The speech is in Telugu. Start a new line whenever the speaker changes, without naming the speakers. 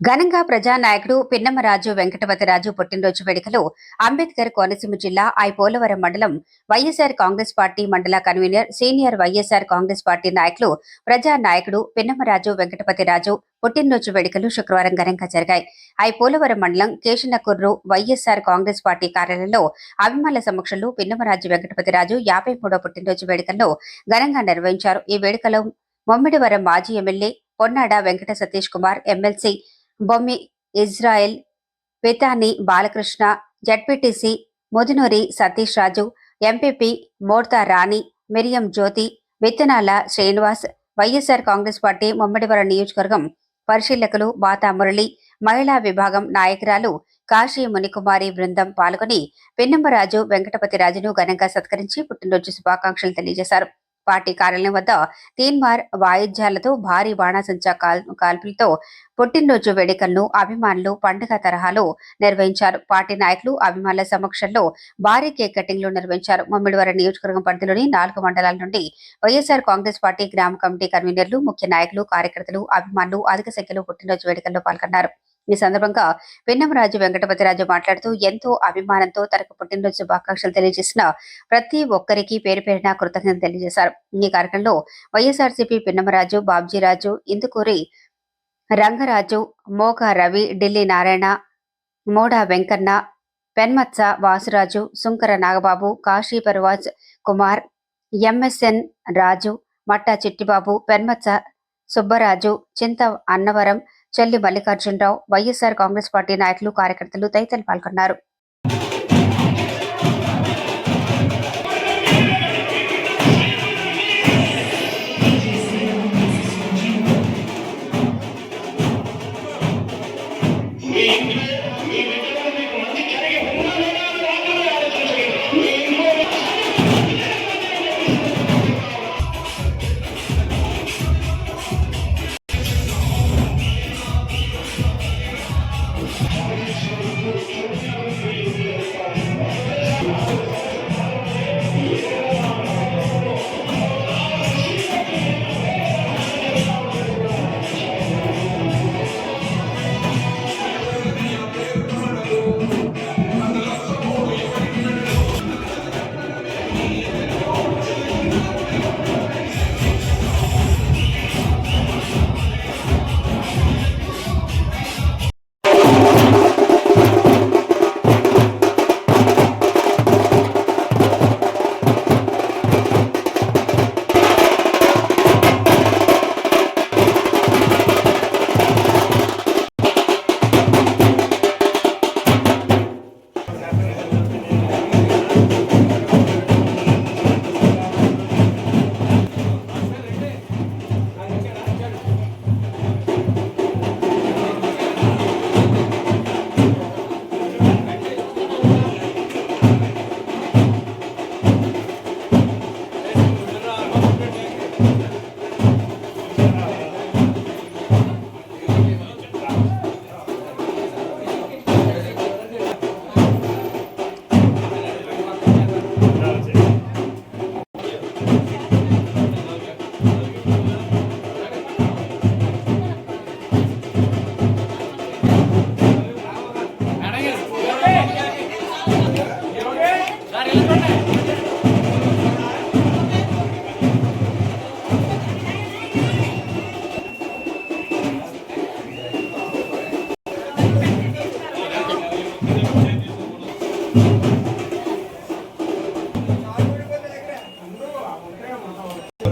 ఘనంగా ప్రజానాయకుడు పిన్నమరాజు వెంకటవతిరాజు పుట్టినరోజు వేడుకలు అంబేద్కర్ కోనసీమ జిల్లా ఐ పోలవరం మండలం వైఎస్ఆర్ కాంగ్రెస్ పార్టీ మండల convener senior YSR Congress party నాయకులు ప్రజానాయకుడు పిన్నమరాజు వెంకటపతిరాజు పుట్టినరోజు వేడుకలు శుక్రవారం ఘనంగా జరిగాయి. ఐ పోలవరం మండలం కేశనకుర్రు వైఎస్ఆర్ కాంగ్రెస్ పార్టీ కార్యాలయంలో అభిమానుల సమక్షంలో పిన్నమరాజు వెంకటపతిరాజు యాభై మూడో పుట్టినరోజు వేడుకల్లో ఘనంగా నిర్వహించారు. ఈ వేడుకలో మొమ్మిడివరం మాజీ MLA Ponnada Venkata Satish Kumar MLC Bommi Israel Pithani Balakrishna ZPTC Mudunuri Satish Raju MPP Morta Rani Miriam Jyothi Vittanala Srinivas YSR Congress party Mummidivaram నియోజకవర్గం పరిశీలకులు బాతా మురళి మహిళా విభాగం నాయకురాలు కాశీ మునికుమారి బృందం పాల్గొని పెన్నమ్మరాజు వెంకటపతిరాజును ఘనంగా సత్కరించి పుట్టినరోజు శుభాకాంక్షలు తెలియజేశారు. పార్టీ కార్యాలయం వద్ద తీన్మార్ వాయిద్యాలతో భారీ బాణాసంచా కాల్ కాల్పులతో పుట్టినరోజు వేడుకలను అభిమానులు పండుగ తరహాలో నిర్వహించారు. పార్టీ నాయకులు అభిమానుల సమక్షంలో భారీ కేక్ కటింగ్లు నిర్వహించారు. మమ్మిడివారి నియోజకవర్గం పరిధిలోని నాలుగు మండలాల నుండి వైఎస్ఆర్ కాంగ్రెస్ పార్టీ గ్రామ కమిటీ కన్వీనర్లు ముఖ్య నాయకులు కార్యకర్తలు అభిమానులు అధిక సంఖ్యలో పుట్టినరోజు వేడుకల్లో పాల్గొన్నారు. ఈ సందర్భంగా పిన్నమరాజు వెంకటపతిరాజు మాట్లాడుతూ ఎంతో అభిమానంతో తనకు పుట్టినరోజు శుభాకాంక్షలు తెలియజేసిన ప్రతి ఒక్కరికి పేరు పేరున కృతజ్ఞత తెలియజేశారు. ఈ కార్యక్రమంలో వైఎస్ఆర్సీపీ పిన్నమరాజు బాబ్జీరాజు ఇందుకూరి రంగరాజు మోక రవి ఢిల్లీ నారాయణ మోడా వెంకన్న పెన్మత్స వాసురాజు సుంకర నాగబాబు కాశీ పర్వాజ్ కుమార్ ఎంఎస్ఎన్ రాజు మట్టా చిట్టిబాబు పెన్మత్స సుబ్బరాజు చింత అన్నవరం చెల్లి మల్లికార్జునరావు వైఎస్ఆర్ కాంగ్రెస్ పార్టీ నాయకులు కార్యకర్తలు తదితరులు పాల్గొన్నారు.